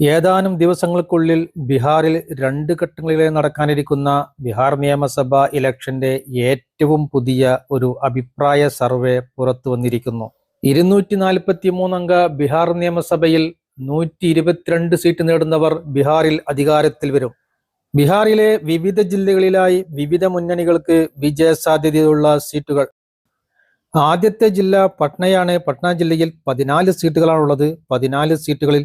ഏതാനും ദിവസങ്ങൾക്കുള്ളിൽ ബീഹാറിൽ രണ്ട് ഘട്ടങ്ങളിലെ നടക്കാനിരിക്കുന്ന ബീഹാർ നിയമസഭാ ഇലക്ഷന്റെ ഏറ്റവും പുതിയ ഒരു അഭിപ്രായ സർവേ പുറത്തു വന്നിരിക്കുന്നു. ഇരുന്നൂറ്റി നാൽപ്പത്തി മൂന്നംഗ ബീഹാർ നിയമസഭയിൽ നൂറ്റി ഇരുപത്തിരണ്ട് സീറ്റ് നേടുന്നവർ ബീഹാറിൽ അധികാരത്തിൽ വരും. ബീഹാറിലെ വിവിധ ജില്ലകളിലായി വിവിധ മുന്നണികൾക്ക് വിജയസാധ്യതയുള്ള സീറ്റുകൾ. ആദ്യത്തെ ജില്ല പട്നയാണ്. പട്ന ജില്ലയിൽ പതിനാല് സീറ്റുകളാണുള്ളത്. പതിനാല് സീറ്റുകളിൽ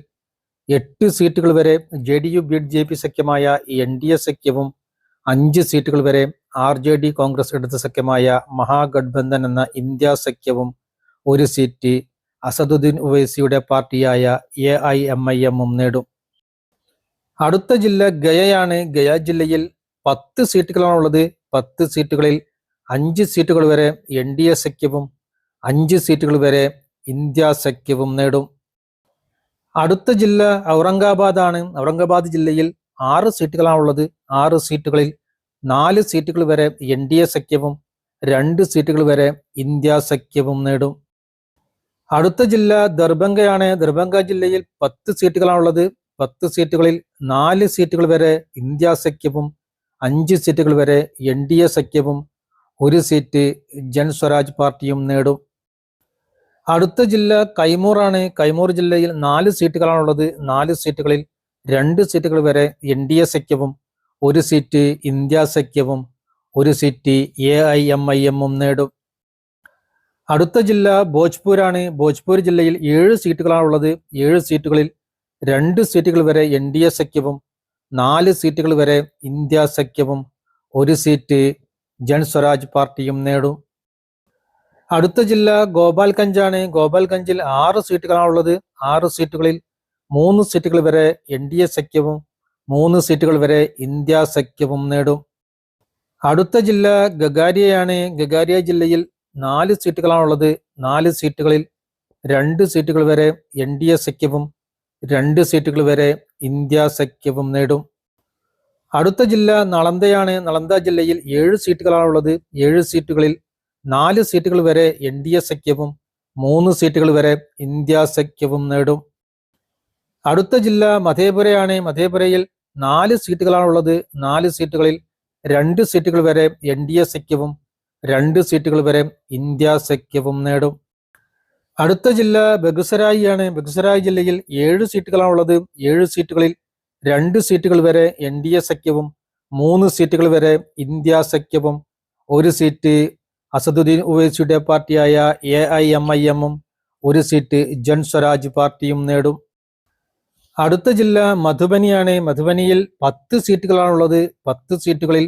എട്ട് സീറ്റുകൾ വരെ J D U B J P സഖ്യമായ N D A സഖ്യവും അഞ്ച് സീറ്റുകൾ വരെ ആർ ജെ ഡി കോൺഗ്രസ് എടുത്ത സഖ്യമായ മഹാഗഡ്ബന്ധൻ എന്ന ഇന്ത്യ സഖ്യവും ഒരു സീറ്റ് അസദുദ്ദീൻ ഉവൈസിയുടെ പാർട്ടിയായ എ ഐ എം ഐ എമ്മും നേടും. അടുത്ത ജില്ല ഗയയാണ്. ഗയ ജില്ലയിൽ പത്ത് സീറ്റുകളാണുള്ളത്. പത്ത് സീറ്റുകളിൽ അഞ്ച് സീറ്റുകൾ വരെ എൻ ഡി എ സഖ്യവും അഞ്ച് സീറ്റുകൾ വരെ ഇന്ത്യ സഖ്യവും നേടും. അടുത്ത ജില്ല ഔറംഗാബാദ് ആണ് ഔറംഗാബാദ് ജില്ലയിൽ ആറ് സീറ്റുകളാണുള്ളത്. ആറ് സീറ്റുകളിൽ നാല് സീറ്റുകൾ വരെ എൻ ഡി എ സഖ്യവും രണ്ട് സീറ്റുകൾ വരെ ഇന്ത്യ സഖ്യവും നേടും. അടുത്ത ജില്ല ദർഭംഗയാണ് ദർഭംഗ ജില്ലയിൽ പത്ത് സീറ്റുകളാണുള്ളത്. പത്ത് സീറ്റുകളിൽ നാല് സീറ്റുകൾ വരെ ഇന്ത്യ സഖ്യവും അഞ്ച് സീറ്റുകൾ വരെ എൻ ഡി എ സഖ്യവും ഒരു സീറ്റ് ജൻ സ്വരാജ് പാർട്ടിയും നേടും. അടുത്ത ജില്ല കൈമൂറാണ്. കൈമൂർ ജില്ലയിൽ നാല് സീറ്റുകളാണുള്ളത്. നാല് സീറ്റുകളിൽ രണ്ട് സീറ്റുകൾ വരെ എൻ ഡി എ സഖ്യവും ഒരു സീറ്റ് ഇന്ത്യ സഖ്യവും ഒരു seat A I M I എമ്മും നേടും. അടുത്ത ജില്ല ഭോജ്പൂരാണ്. ഭോജ്പൂർ ജില്ലയിൽ ഏഴ് സീറ്റുകളാണുള്ളത്. ഏഴ് സീറ്റുകളിൽ രണ്ട് സീറ്റുകൾ വരെ എൻ ഡി എ സഖ്യവും നാല് സീറ്റുകൾ വരെ ഇന്ത്യ സഖ്യവും ഒരു സീറ്റ് ജൻ സ്വരാജ് പാർട്ടിയും നേടും. അടുത്ത ജില്ല ഗോപാൽഗഞ്ചാണ്. ഗോപാൽഗഞ്ചിൽ ആറ് സീറ്റുകളാണുള്ളത്. ആറ് സീറ്റുകളിൽ മൂന്ന് സീറ്റുകൾ വരെ എൻ ഡി എ സഖ്യവും മൂന്ന് സീറ്റുകൾ വരെ ഇന്ത്യ സഖ്യവും നേടും. അടുത്ത ജില്ല ഗഗാരിയയാണ്. ഗഗാരിയ ജില്ലയിൽ നാല് സീറ്റുകളാണുള്ളത്. നാല് സീറ്റുകളിൽ രണ്ട് സീറ്റുകൾ വരെ എൻ ഡി എ സഖ്യവും രണ്ട് സീറ്റുകൾ വരെ ഇന്ത്യ സഖ്യവും നേടും. അടുത്ത ജില്ല നളന്തയാണ്. നളന്ദ ജില്ലയിൽ ഏഴ് സീറ്റുകളാണുള്ളത്. ഏഴ് സീറ്റുകളിൽ നാല് സീറ്റുകൾ വരെ എൻ ഡി എ സഖ്യവും മൂന്ന് സീറ്റുകൾ വരെ ഇന്ത്യ സഖ്യവും നേടും. അടുത്ത ജില്ല മധേപുരയാണ്. മധേപുരയിൽ നാല് സീറ്റുകളാണുള്ളത്. നാല് സീറ്റുകളിൽ രണ്ട് സീറ്റുകൾ വരെ എൻ ഡി എ സഖ്യവും രണ്ട് സീറ്റുകൾ വരെ ഇന്ത്യ സഖ്യവും നേടും. അടുത്ത ജില്ല ബഗുസരായി ആണ് ബഗുസരായി ജില്ലയിൽ ഏഴ് സീറ്റുകളാണുള്ളത്. ഏഴ് സീറ്റുകളിൽ രണ്ട് സീറ്റുകൾ വരെ എൻ ഡി എ സഖ്യവും മൂന്ന് സീറ്റുകൾ വരെ ഇന്ത്യ സഖ്യവും ഒരു സീറ്റ് അസദുദ്ദീൻ ഉവൈസിയുടെ പാർട്ടിയായ എ ഐ എം ഐ എമ്മും ഒരു സീറ്റ് ജൻ സ്വരാജ് പാർട്ടിയും നേടും. അടുത്ത ജില്ല മധുബനിയാണ്. മധുബനിയിൽ പത്ത് സീറ്റുകളാണുള്ളത്. പത്ത് സീറ്റുകളിൽ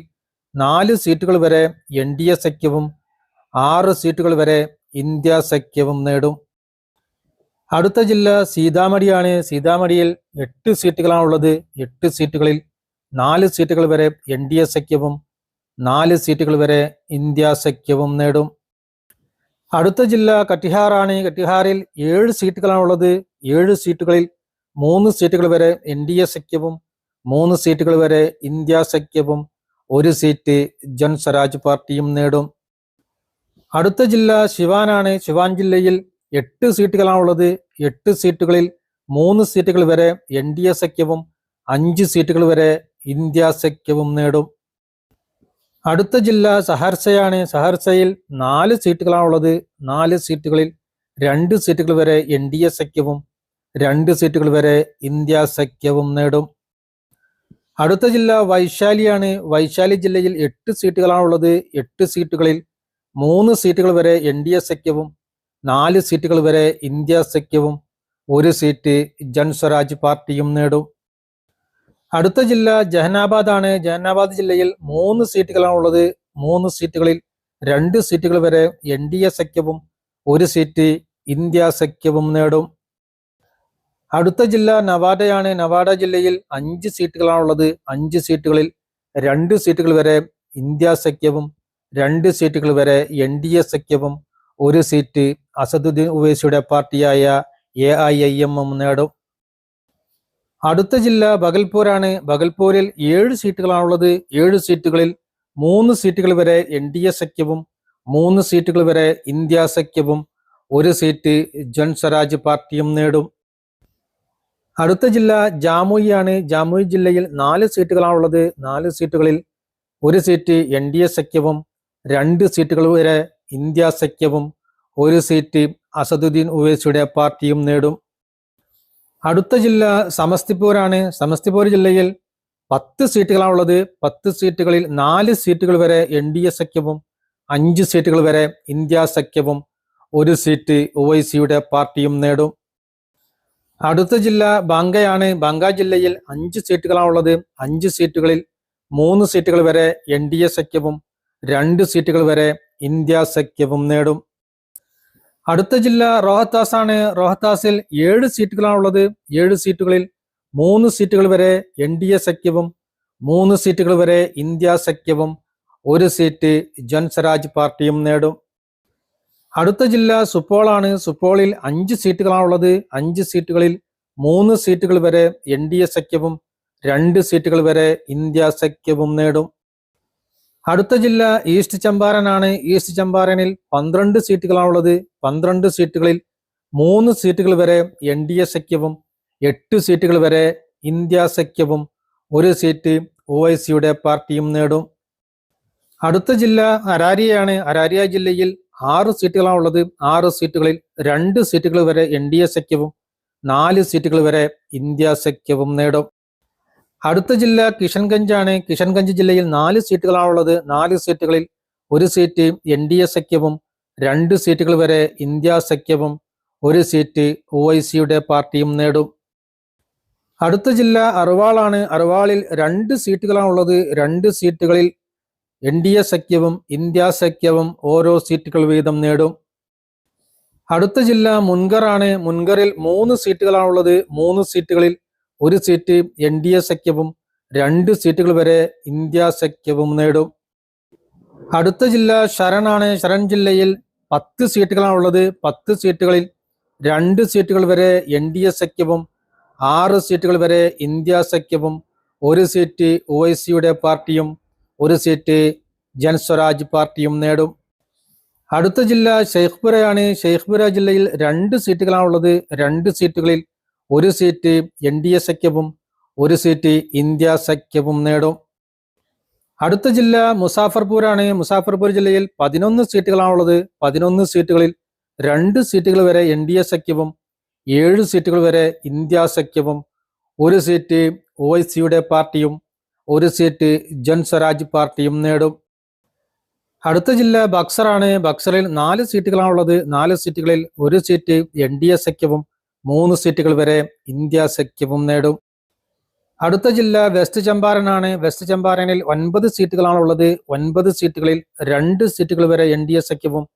നാല് സീറ്റുകൾ വരെ എൻ ഡി എ സഖ്യവും ആറ് സീറ്റുകൾ വരെ ഇന്ത്യ സഖ്യവും നേടും. അടുത്ത ജില്ല സീതാമടിയാണ്. സീതാമടിയിൽ എട്ട് സീറ്റുകളാണുള്ളത്. എട്ട് സീറ്റുകളിൽ നാല് സീറ്റുകൾ വരെ എൻ ഡി എ സഖ്യവും നാല് സീറ്റുകൾ വരെ ഇന്ത്യ സഖ്യവും നേടും. അടുത്ത ജില്ല കട്ടിഹാറാണ്. കട്ടിഹാറിൽ ഏഴ് സീറ്റുകളാണുള്ളത്. ഏഴ് സീറ്റുകളിൽ മൂന്ന് സീറ്റുകൾ വരെ എൻ ഡി എ സഖ്യവും മൂന്ന് സീറ്റുകൾ വരെ ഇന്ത്യ സഖ്യവും ഒരു സീറ്റ് ജൻ സ്വരാജ് പാർട്ടിയും നേടും. അടുത്ത ജില്ല ശിവാനാണ്. ശിവാൻ ജില്ലയിൽ എട്ട് സീറ്റുകളാണുള്ളത്. എട്ട് സീറ്റുകളിൽ മൂന്ന് സീറ്റുകൾ വരെ എൻ ഡി എ സഖ്യവും അഞ്ച് സീറ്റുകൾ വരെ ഇന്ത്യ സഖ്യവും നേടും. അടുത്ത ജില്ല സഹർസയാണ് സഹർസയിൽ നാല് സീറ്റുകളാണുള്ളത് നാല് സീറ്റുകളിൽ രണ്ട് സീറ്റുകൾ വരെ എൻ ഡി എ സഖ്യവും രണ്ട് സീറ്റുകൾ വരെ ഇന്ത്യ സഖ്യവും നേടും. അടുത്ത ജില്ല വൈശാലിയാണ്. വൈശാലി ജില്ലയിൽ എട്ട് സീറ്റുകളാണുള്ളത് എട്ട് സീറ്റുകളിൽ മൂന്ന് സീറ്റുകൾ വരെ എൻ ഡി എ സഖ്യവും നാല് സീറ്റുകൾ വരെ ഇന്ത്യ സഖ്യവും ഒരു സീറ്റ് ജൻസ്വരാജ് പാർട്ടിയും നേടും. അടുത്ത ജില്ല ജഹനാബാദ് ആണ്. ജഹനാബാദ് ജില്ലയിൽ മൂന്ന് സീറ്റുകളാണ് ഉള്ളത്. മൂന്ന് സീറ്റുകളിൽ രണ്ട് സീറ്റുകൾ വരെ എൻ ഡി എ സഖ്യവും ഒരു സീറ്റ് ഇന്ത്യ സഖ്യവും നേടും. അടുത്ത ജില്ല നവാഡയാണ് നവാഡ ജില്ലയിൽ അഞ്ച് സീറ്റുകളാണുള്ളത് അഞ്ച് സീറ്റുകളിൽ രണ്ട് സീറ്റുകൾ വരെ ഇന്ത്യ സഖ്യവും രണ്ട് സീറ്റുകൾ വരെ എൻ ഡി എ സഖ്യവും ഒരു സീറ്റ് അസദുദ്ദീൻ ഉവൈസിയുടെ പാർട്ടിയായ എ ഐ ഐ എമ്മും നേടും. അടുത്ത ജില്ല ബഗൽപൂരാണ്. ബഗൽപൂരിൽ ഏഴ് സീറ്റുകളാണുള്ളത്. ഏഴ് സീറ്റുകളിൽ മൂന്ന് സീറ്റുകൾ വരെ എൻ ഡി എ സഖ്യവും മൂന്ന് സീറ്റുകൾ വരെ ഇന്ത്യ സഖ്യവും ഒരു സീറ്റ് ജൻ സ്വരാജ് പാർട്ടിയും നേടും. അടുത്ത ജില്ല ജാമുയിയാണ് ജാമുയി ജില്ലയിൽ നാല് സീറ്റുകളാണുള്ളത്. നാല് സീറ്റുകളിൽ ഒരു സീറ്റ് എൻ ഡി എ സഖ്യവും രണ്ട് സീറ്റുകൾ വരെ ഇന്ത്യ സഖ്യവും ഒരു സീറ്റ് അസദുദ്ദീൻ ഉവൈസിയുടെ പാർട്ടിയും നേടും. അടുത്ത ജില്ല സമസ്തിപൂരാണ്. സമസ്തിപൂർ ജില്ലയിൽ പത്ത് സീറ്റുകളാണുള്ളത്. പത്ത് സീറ്റുകളിൽ നാല് സീറ്റുകൾ വരെ എൻ ഡി എ സഖ്യവും അഞ്ച് സീറ്റുകൾ വരെ ഇന്ത്യ സഖ്യവും ഒരു സീറ്റ് ഒ ഐ സിയുടെ പാർട്ടിയും നേടും. അടുത്ത ജില്ല ബാങ്കയാണ്. ബാങ്ക ജില്ലയിൽ അഞ്ച് സീറ്റുകളാണുള്ളത്. അഞ്ച് സീറ്റുകളിൽ മൂന്ന് സീറ്റുകൾ വരെ എൻ ഡി എ സഖ്യവും രണ്ട് സീറ്റുകൾ വരെ ഇന്ത്യ സഖ്യവും നേടും. അടുത്ത ജില്ല റോഹത്താസ് ആണ് റോഹത്താസിൽ ഏഴ് സീറ്റുകളാണുള്ളത്. ഏഴ് സീറ്റുകളിൽ മൂന്ന് സീറ്റുകൾ വരെ എൻ ഡി എ സഖ്യവും മൂന്ന് സീറ്റുകൾ വരെ ഇന്ത്യ സഖ്യവും ഒരു സീറ്റ് ജൻസ്വരാജ് പാർട്ടിയും നേടും. അടുത്ത ജില്ല സുപ്പോളാണ് സുപ്പോളിൽ അഞ്ച് സീറ്റുകളാണുള്ളത്. അഞ്ച് സീറ്റുകളിൽ മൂന്ന് സീറ്റുകൾ വരെ എൻ ഡി എ സഖ്യവും രണ്ട് സീറ്റുകൾ വരെ ഇന്ത്യ സഖ്യവും നേടും. അടുത്ത ജില്ല ഈസ്റ്റ് ചമ്പാരനാണ്. ഈസ്റ്റ് ചമ്പാരനിൽ പന്ത്രണ്ട് സീറ്റുകളാണുള്ളത്. പന്ത്രണ്ട് സീറ്റുകളിൽ മൂന്ന് സീറ്റുകൾ വരെ എൻ ഡി എ സഖ്യവും എട്ട് സീറ്റുകൾ വരെ ഇന്ത്യ സഖ്യവും ഒരു സീറ്റ് ഒ ഐ സിയുടെ പാർട്ടിയും നേടും. അടുത്ത ജില്ല അരാരിയാണ് അരാരിയ ജില്ലയിൽ ആറ് സീറ്റുകളാണുള്ളത്. ആറ് സീറ്റുകളിൽ രണ്ട് സീറ്റുകൾ വരെ എൻ ഡി എ സഖ്യവും നാല് സീറ്റുകൾ വരെ ഇന്ത്യ സഖ്യവും നേടും. അടുത്ത ജില്ല കിഷൻഗഞ്ച് ആണ്. കിഷൻഗഞ്ച് ജില്ലയിൽ നാല് സീറ്റുകളാണുള്ളത്. നാല് സീറ്റുകളിൽ ഒരു സീറ്റ് എൻ ഡി എ സഖ്യവും രണ്ട് സീറ്റുകൾ വരെ ഇന്ത്യ സഖ്യവും ഒരു സീറ്റ് ഒ ഐ സിയുടെ പാർട്ടിയും നേടും. അടുത്ത ജില്ല അറുവാളാണ് അറുവാളിൽ രണ്ട് സീറ്റുകളാണുള്ളത്. രണ്ട് സീറ്റുകളിൽ എൻ ഡി എ സഖ്യവും ഇന്ത്യ സഖ്യവും ഓരോ സീറ്റുകൾ വീതം നേടും. അടുത്ത ജില്ല മുൻഗറാണ് മുൻഗറിൽ മൂന്ന് സീറ്റുകളാണുള്ളത്. മൂന്ന് സീറ്റുകളിൽ ഒരു സീറ്റ് എൻ ഡി എ സഖ്യവും രണ്ട് സീറ്റുകൾ വരെ ഇന്ത്യ സഖ്യവും നേടും. അടുത്ത ജില്ല ശരണാണ്. ശരൺ ജില്ലയിൽ പത്ത് സീറ്റുകളാണ് ഉള്ളത്. പത്ത് സീറ്റുകളിൽ രണ്ട് സീറ്റുകൾ വരെ എൻ ഡി എ സഖ്യവും ആറ് സീറ്റുകൾ വരെ ഇന്ത്യ സഖ്യവും ഒരു സീറ്റ് ഒ ഐ സിയുടെ പാർട്ടിയും ഒരു സീറ്റ് ജൻസ്വരാജ് പാർട്ടിയും നേടും. അടുത്ത ജില്ല ഷെയ്ഖ്പുരയാണ് ഷെയ്ഖ്പുര ജില്ലയിൽ രണ്ട് സീറ്റുകളാണുള്ളത് രണ്ട് സീറ്റുകളിൽ ഒരു സീറ്റ് എൻ ഡി എ സഖ്യവും ഒരു സീറ്റ് ഇന്ത്യ സഖ്യവും നേടും. അടുത്ത ജില്ല മുസാഫർപൂരാണ്. മുസാഫർപൂർ ജില്ലയിൽ പതിനൊന്ന് സീറ്റുകളാണുള്ളത്. പതിനൊന്ന് സീറ്റുകളിൽ രണ്ട് സീറ്റുകൾ വരെ എൻ ഡി എ സഖ്യവും ഏഴ് സീറ്റുകൾ വരെ ഇന്ത്യ സഖ്യവും ഒരു സീറ്റ് ഒ ഐ സിയുടെ പാർട്ടിയും ഒരു സീറ്റ് ജൻസ്വരാജ് പാർട്ടിയും നേടും. അടുത്ത ജില്ല ബക്സറാണ്. ബക്സറിൽ നാല് സീറ്റുകളാണുള്ളത്. നാല് സീറ്റുകളിൽ ഒരു സീറ്റ് എൻ ഡി എ സഖ്യവും മൂന്ന് സീറ്റുകൾ വരെ ഇന്ത്യ സഖ്യവും നേടും. അടുത്ത ജില്ല വെസ്റ്റ് ചമ്പാരനാണ്. വെസ്റ്റ് ചമ്പാരനിൽ ഒൻപത് സീറ്റുകളാണുള്ളത്. ഒൻപത് സീറ്റുകളിൽ രണ്ട് സീറ്റുകൾ വരെ എൻ ഡി എ സഖ്യവും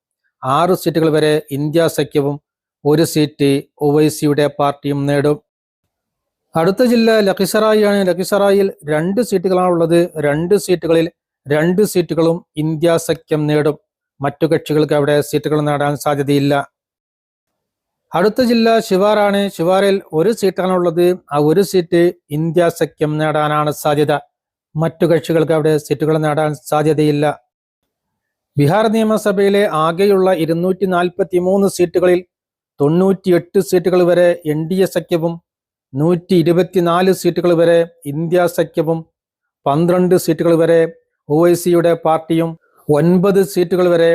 ആറ് സീറ്റുകൾ വരെ ഇന്ത്യ സഖ്യവും ഒരു സീറ്റ് ഒവൈസിയുടെ പാർട്ടിയും നേടും. അടുത്ത ജില്ല ലഖിസറായി ആണ് ലഖിസറായിൽ രണ്ട് സീറ്റുകളാണുള്ളത്. രണ്ട് സീറ്റുകളിൽ രണ്ട് സീറ്റുകളും ഇന്ത്യ സഖ്യം നേടും. മറ്റു കക്ഷികൾക്ക് അവിടെ സീറ്റുകൾ നേടാൻ സാധ്യതയില്ല. അടുത്ത ജില്ല ശിവാറാണ്. ശിവാറിൽ ഒരു സീറ്റാണുള്ളത്. ആ ഒരു സീറ്റ് ഇന്ത്യ സഖ്യം നേടാനാണ് സാധ്യത. മറ്റു കക്ഷികൾക്ക് അവിടെ സീറ്റുകൾ നേടാൻ സാധ്യതയില്ല. ബീഹാർ നിയമസഭയിലെ ആകെയുള്ള ഇരുന്നൂറ്റി നാൽപ്പത്തി മൂന്ന് സീറ്റുകളിൽ തൊണ്ണൂറ്റിയെട്ട് സീറ്റുകൾ വരെ എൻ ഡി എ സഖ്യവും നൂറ്റി ഇരുപത്തിനാല് സീറ്റുകൾ വരെ ഇന്ത്യ സഖ്യവും പന്ത്രണ്ട് സീറ്റുകൾ വരെ ഒ ഐ സിയുടെ പാർട്ടിയും ഒൻപത് സീറ്റുകൾ വരെ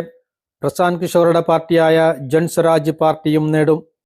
പ്രശാന്ത് കിഷോറുടെ പാർട്ടിയായ ജൻസ്വരാജ് പാർട്ടിയും നേടും.